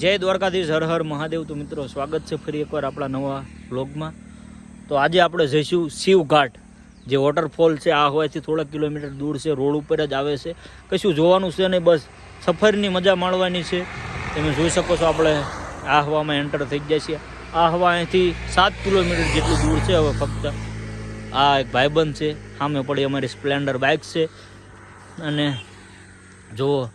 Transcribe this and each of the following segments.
જય દ્વારકાધીશ, હર હર મહાદેવ. તો મિત્રો, સ્વાગત છે ફરી એકવાર આપણા નવા બ્લોગમાં તો આજે આપણે જઈશું શિવ ઘાટ જે વોટરફોલ છે, આ હવાથી થોડા કિલોમીટર દૂર છે, રોડ ઉપર જ આવે છે. કશું જોવાનું છે નહીં, બસ સફરની મજા માણવાની છે. તમે જોઈ શકો છો આપણે આ હવામાં એન્ટર થઈ ગયા છીએ. આ હવા અહીંથી સાત કિલોમીટર જેટલું દૂર છે હવે ફક્ત. આ એક ભાઈબંધ છે, સામે પડી અમારી સ્પ્લેન્ડર બાઇક છે. અને જુઓ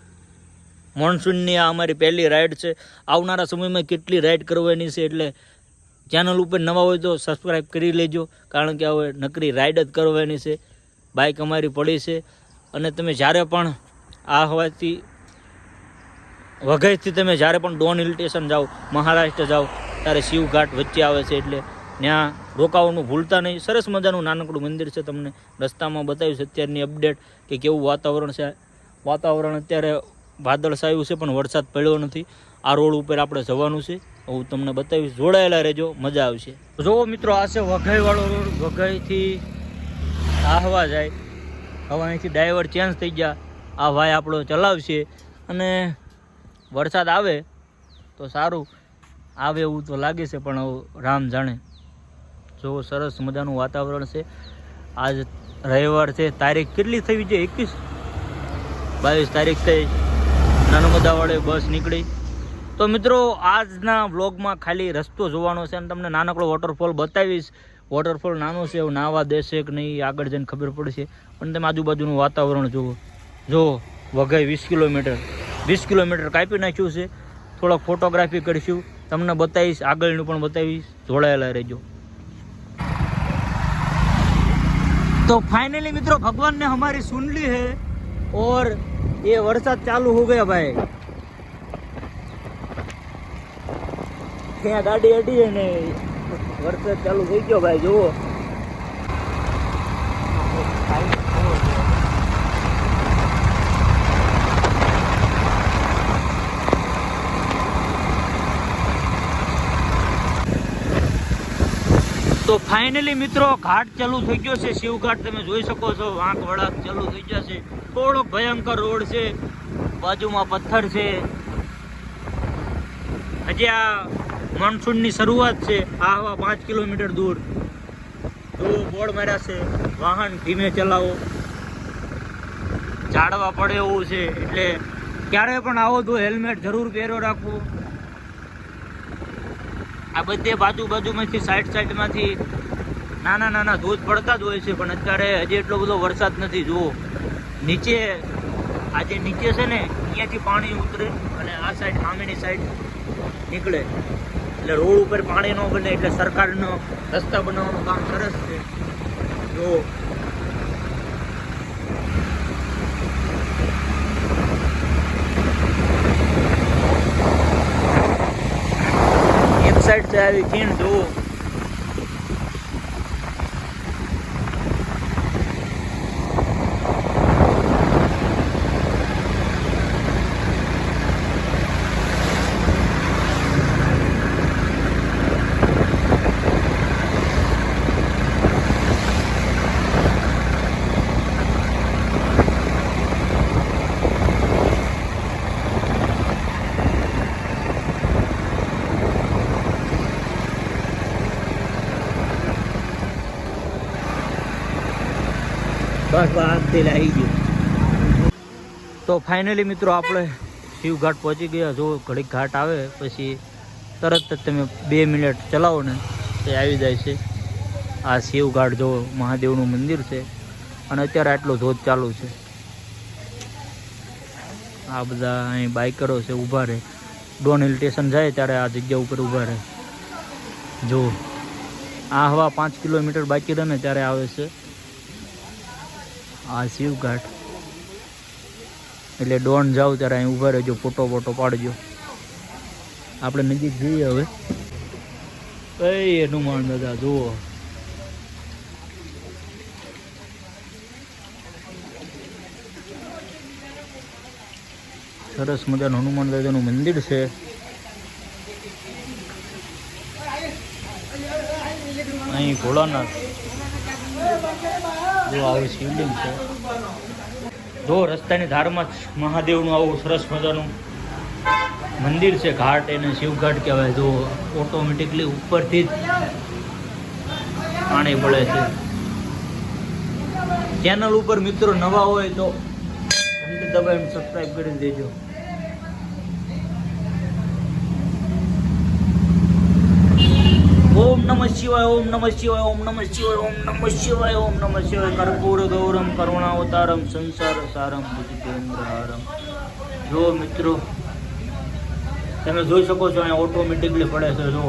મોન્સૂનની આ અમારી પહેલી રાઈડ છે. આવનારા સમયમાં કેટલી રાઈડ કરવાની છે એટલે ચેનલ ઉપર નવા હોય તો સબસ્ક્રાઈબ કરી લેજો. કારણ કે હવે નકરી રાઈડ જ કરવાની છે. બાઇક અમારી પડી છે. અને તમે જ્યારે પણ આ હવાથી વઘઈથી તમે જ્યારે પણ ડોન હિલ સ્ટેશન જાઓ, મહારાષ્ટ્ર જાઓ, ત્યારે શિવઘાટ વચ્ચે આવે છે એટલે ત્યાં રોકાવાનું ભૂલતા નહીં. સરસ મજાનું નાનકડું મંદિર છે તમને રસ્તામાં બતાવ્યું છે અત્યારની અપડેટ કે કેવું વાતાવરણ છે. વાતાવરણ અત્યારે વાદળછાયું છે, પણ વરસાદ પડ્યો નથી. આ રોડ ઉપર આપણે જવાનું છે. હું તમને બતાવીશ. જોડાયેલા રહેજો. મજા આવશે. જુઓ મિત્રો, આ છે વઘઈવાળો રોડ. વઘઈથી આહવા જાય. હવે અહીંથી ડ્રાઈવર ચેન્જ થઈ ગયા. આ ભાઈ આપણો ચલાવશે. અને વરસાદ આવે તો સારું. આવે એવું તો લાગે છે, પણ રામ જાણે. જો સરસ મજાનું વાતાવરણ છે. આજ રવિવાર છે. તારીખ કેટલી થઈ છે? એકવીસ? બાવીસ તારીખ થઈ. નાનુમદાવાળે બસ નીકળી. તો મિત્રો, આજના બ્લોગમાં ખાલી રસ્તો જોવાનો છે અને તમને નાનકડો વોટરફોલ બતાવીશ. વોટરફોલ નાનો છે, એવું નાવા દેશે કે નહીં, આગળ જઈને ખબર પડશે. પણ તમે આજુબાજુનું વાતાવરણ જુઓ. જુઓ, વઘાઈ વીસ કિલોમીટર. વીસ કિલોમીટર કાપી નાખ્યું છે. થોડાક ફોટોગ્રાફી કરીશું. તમને બતાવીશ, આગળનું પણ બતાવીશ. જોડાયેલા રહેજો. તો ફાઇનલી મિત્રો, ભગવાનને અમારી સુનલી હે. ઓર ये बरसात चालू हो गया भाई ત્યાં ગાડી અડી અને વરસાદ ચાલુ થઈ ગયો ભાઈ જુઓ તો ફાઇનલી મિત્રો, ઘાટ ચાલુ થઈ ગયો છે. શિવઘાટ તમે જોઈ શકો છો. વાંક વળાક ચાલુ થઈ છે. થોડોક ભયંકર રોડ છે. બાજુમાં પથ્થર છે. હજી આ મોન્સૂનની શરૂઆત છે. આ હવા પાંચ કિલોમીટર દૂર. તો બોર્ડ માર્યા છે. વાહન ધીમે ચલાવો. ઝાડવા પડે એવું છે. એટલે ક્યારે પણ આવો તો હેલ્મેટ જરૂર પહેરો રાખવું આ બધે બાજુ બાજુમાંથી સાઈડ સાઈડમાંથી નાના નાના ધોધ પડતા જ હોય છે, પણ અત્યારે હજી એટલો બધો વરસાદ નથી, જુઓ. નીચે આજે નીચે છે ને, અહીંયાથી પાણી ઉતરે અને આ સાઈડ સામેની સાઈડ નીકળે. એટલે રોડ ઉપર પાણી ન બને, એટલે સરકારનો રસ્તા બનાવવાનું કામ સરસ છે. જો એક સાઈડ છે આવી ખીણ જુઓ બસ બસ તેલ આવી ગયું. તો ફાઇનલી મિત્રો આપણે શિવઘાટ પહોંચી ગયા. જો ઘડીક ઘાટ આવે, પછી તરત જ તમે બે મિનિટ ચલાવો ને, તે આવી જાય છે. આ શિવઘાટ જો મહાદેવનું મંદિર છે, અને અત્યારે આટલો ધોધ ચાલુ છે. આ બધા અહીં બાઇકરો છે, ઊભા રહે. ડોન હિલ સ્ટેશન જાય ત્યારે આ જગ્યા ઉપર ઊભા રહે. જો, આ હવા પાંચ કિલોમીટર બાકી રહે ને ત્યારે આવે છે. આ શિવઘાટ. એટલે ડોન જાવ ત્યારે અહીં ઊભા રહેજો, ફોટો ફોટો પાડજો. આપણે નજીક જોઈએ હવે. કઈ હનુમાન દાદા, જુઓ. સરસ મજાનું હનુમાન દાદાનું મંદિર છે. અહીં ભોળાનાથ. જો આવું શિવલિંગ છે. જો રસ્તાની ધારમાં મહાદેવનું આવું સરસ મજાનું મંદિર છે, ઘાટ એને શિવઘાટ કહેવાય. જો ઓટોમેટિકલી ઉપરથી જ પાણી પડે છે. ચેનલ ઉપર મિત્રો નવા હોય તો દબાવીને સબસ્ક્રાઈબ કરી દેજો ઓમ નમઃ શિવાય, ઓમ નમઃ શિવાય, ઓમ નમઃ શિવાય, ઓમ નમઃ શિવાય, ઓમ નમઃ શિવાય. કર્પૂર, ગૌરમ, કરુણાવતારમ, સંસાર સારમ ભુજિતેન્દ્રહારમ જો મિત્રો, તમે જોઈ શકો છો, અહીંયા ઓટોમેટિકલી પડે છે, જો.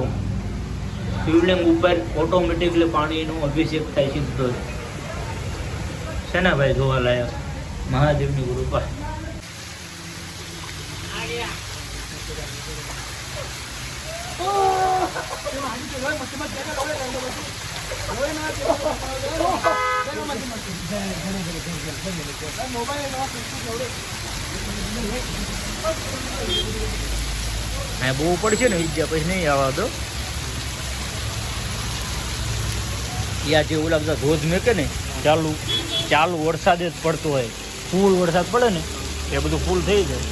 શિવલિંગ ઉપર ઓટોમેટિકલી પાણીનો અભિષેક થાય સીધો. છે ને ભાઈ, જોવા લાયક? મહાદેવની કૃપા. અહીંયા બહુ પડશે ને ઈજા પછી નહીં આવવા તો યા જે ઓલા બધા ધોધ મેકે ને, ચાલુ ચાલુ વરસાદ જ પડતો હોય. ફૂલ વરસાદ પડે ને, એ બધું ફૂલ થઈ જાય.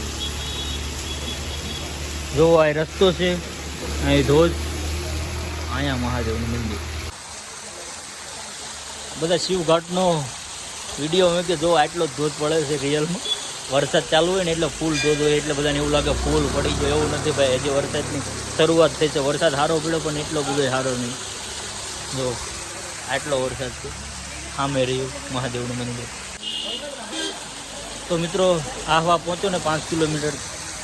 જો રસ્તો છે અહીં ધોધ, અહીંયા મહાદેવનું મંદિર. બધા શિવઘાટનો વીડિયો મેં કે જો આટલો ધોધ પડે છે રિયલમાં, વરસાદ ચાલુ હોય ને એટલે ફૂલ ધોધ હોય, એટલે બધાને એવું લાગે ફૂલ પડી ગયો, એવું નથી ભાઈ, હજી વરસાદની શરૂઆત થઈ છે. વરસાદ સારો પડ્યો, પણ એટલો બધો સારો નહીં. જો, આટલો વરસાદ છે. સામે રહ્યું મહાદેવનું મંદિર. તો મિત્રો, આહવા પહોંચ્યો ને પાંચ કિલોમીટર,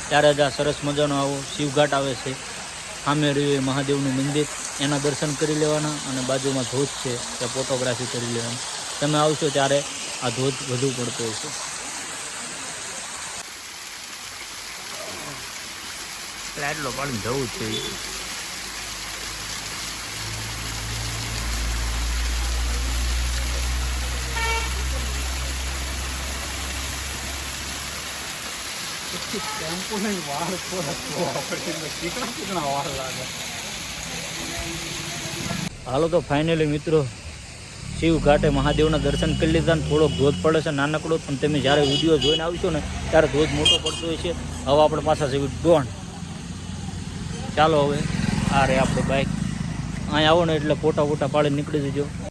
ત્યારે જ આ સરસ મજાનો આવો શિવઘાટ આવે છે. સામે રહ્યું મહાદેવનું મંદિર, એના દર્શન કરી લેવાના અને બાજુમાં ધોધ છે તે ફોટોગ્રાફી કરી લેવાની. તમે આવશો ત્યારે આ ધોધ વધુ પડતો હશે. એટલો પણ જવું જ છે ટેમ્પો નહીં વાળ વાળ લાગે હાલો તો ફાઇનલી મિત્રો, શિવ ઘાટે મહાદેવના દર્શન કરી લીધા ને થોડોક ધોધ પડે છે, નાનકડો પણ તમે જ્યારે વીડિયો જોઈને આવશો ને, ત્યારે ધોધ મોટો પડતો હોય છે. હવે આપણે પાછા છે ડોણ ચાલો હવે, આ રે આપણે બાઇક અહીંયા આવો ને એટલે ફોટા ફોટા પાડીને નીકળી જજો.